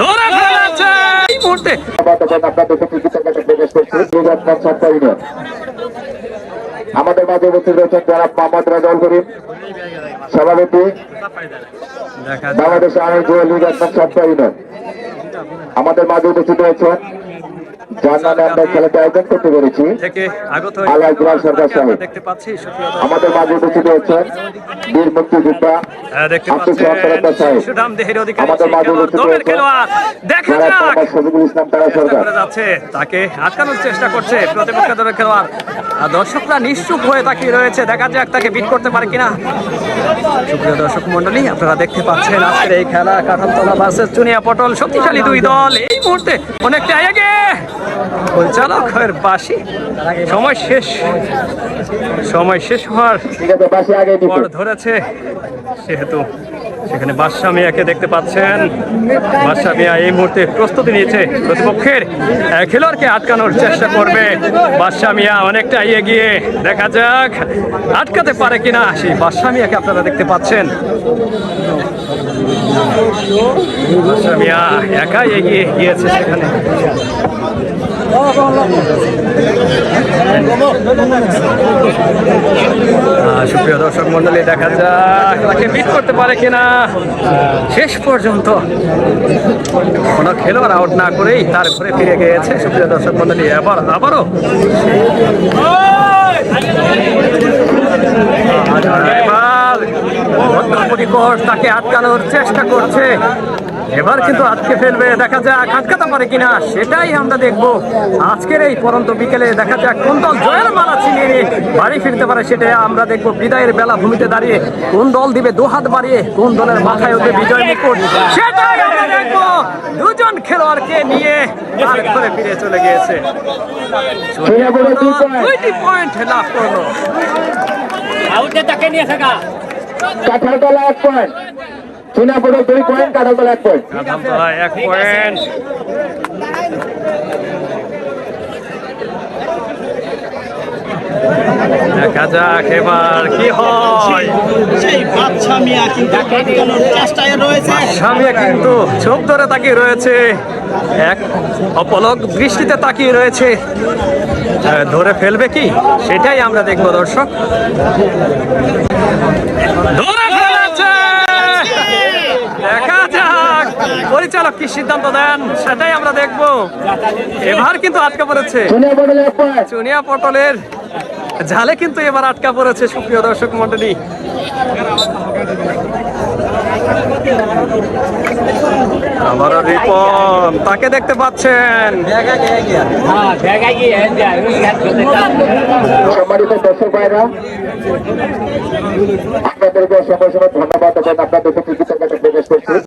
ধরে ফেলেছে। এই মুহূর্তে আমাদের মাঝে উপস্থিত রয়েছেন যারা মোহাম্মদ রাজাউল করিম সভাপতি, বাংলাদেশ আইন জুয়েল আমাদের মাঝে উপস্থিত রয়েছেন যার আমরা খেলাতে আয়োজন করতে পেরেছি। আল্লাহ ইকবাল সরকার সাহেব। আমরা দেখতে পাচ্ছি সুপ্রিয় দর্শক। আমাদের মাঝে উপস্থিত রয়েছেন বীর মুক্তিযোদ্ধা হ্যাঁ, আমাদের মাঝে উপস্থিত শফিকুল ইসলাম তারা সরকার। তাকে আটকানোর চেষ্টা করছে প্রতিপক্ষ দলের খেলোয়াড়। দর্শকরা নিশ্চুপ হয়ে তাকিয়ে রয়েছে দেখা যাক তাকে বিট করতে পারে কিনা। সুপ্রিয় দর্শক মন্ডলী আপনারা দেখতে পাচ্ছেন আজকের এই খেলা কাঠামতলা ভার্সেস চুনিয়া পটল শক্তিশালী দুই দল এই মুহূর্তে অনেকটা আগে পরিচালকের বাসি। সময় শেষ। সময় শেষ হওয়ার পর ধরেছে সেহেতু সেখানে বাদশাহ মিয়াকে দেখতে পাচ্ছেন। বাদশাহ মিয়া এই মুহূর্তে প্রস্তুতি নিয়েছে। প্রতিপক্ষের খেলোয়াড়কে আটকানোর চেষ্টা করবে। বাদশাহ মিয়া অনেকটা এগিয়ে। দেখা যাক আটকাতে পারে কিনা সেই বাদশাহ মিয়াকে আপনারা দেখতে পাচ্ছেন। বাদশাহ মিয়া একাই এগিয়ে গিয়েছে সেখানে। সুপ্রিয় দর্শক মন্ডলী দেখা যাক তাকে বিট করতে পারে কিনা। শেষ পর্যন্ত কোনো খেলোয়াড় আউট না করেই তার ঘরে ফিরে গিয়েছে সুপ্রিয় দর্শক মন্ডলী আবার আবারও এবার বদ্ধপরিকর তাকে আটকানোর চেষ্টা করছে। এবার কিন্তু আজকে ফেলবে দেখা যাক আটকাতে পারে কিনা সেটাই আমরা দেখব। আজকের এই পরন্ত বিকেলে দেখা যাক কোন দল জয়ের মালা ছিনিয়ে নিয়ে বাড়ি ফিরতে পারে সেটাই আমরা দেখব। বিদায়ের বেলা ভূমিতে দাঁড়িয়ে কোন দল দিবে দু হাত বাড়িয়ে কোন দলের মাথায় ওঠে বিজয় মুকুট সেটাই আমরা দেখব। দুজন খেলোয়াড়কে নিয়ে আর ঘরে ফিরে চলে গিয়েছে। সিঙ্গাপুরে দুই পয়েন্ট দুইটি পয়েন্ট লাভ করল। আউটে তাকে নিয়ে থাকা। কাঁঠালতলা এক পয়েন্ট। সিঙ্গাপুরে দুই পয়েন্ট কাঁঠালতলা এক পয়েন্ট কাঁঠালতলা এক পয়েন্ট দেখা যাক এবার কি হয়। সেই বাচ্চা মিয়া কিন্তু চেষ্টায় রয়েছে। সামিয়া কিন্তু চোখ ধরে তাকিয়ে রয়েছে। এক অপলক দৃষ্টিতে তাকিয়ে রয়েছে। ধরে ফেলবে কি? সেটাই আমরা দেখব দর্শক ধরে ফেলেছে দেখা যাক পরিচালক কি সিদ্ধান্ত দেন? সেটাই আমরা দেখব। এবার কিন্তু আটকা পড়েছে। চুনিয়া পটলের জালে কিন্তু এবার আটকা পড়েছে সুপ্রিয় দর্শক মন্ডলী রিপন তাকে দেখতে পাচ্ছেন। সম্মানিত দর্শক ভাইরা আপনাদেরকে অসংখ্য অসংখ্য ধন্যবাদ এবং আপনাদের প্রতি কৃতজ্ঞতা প্রকাশ করছি।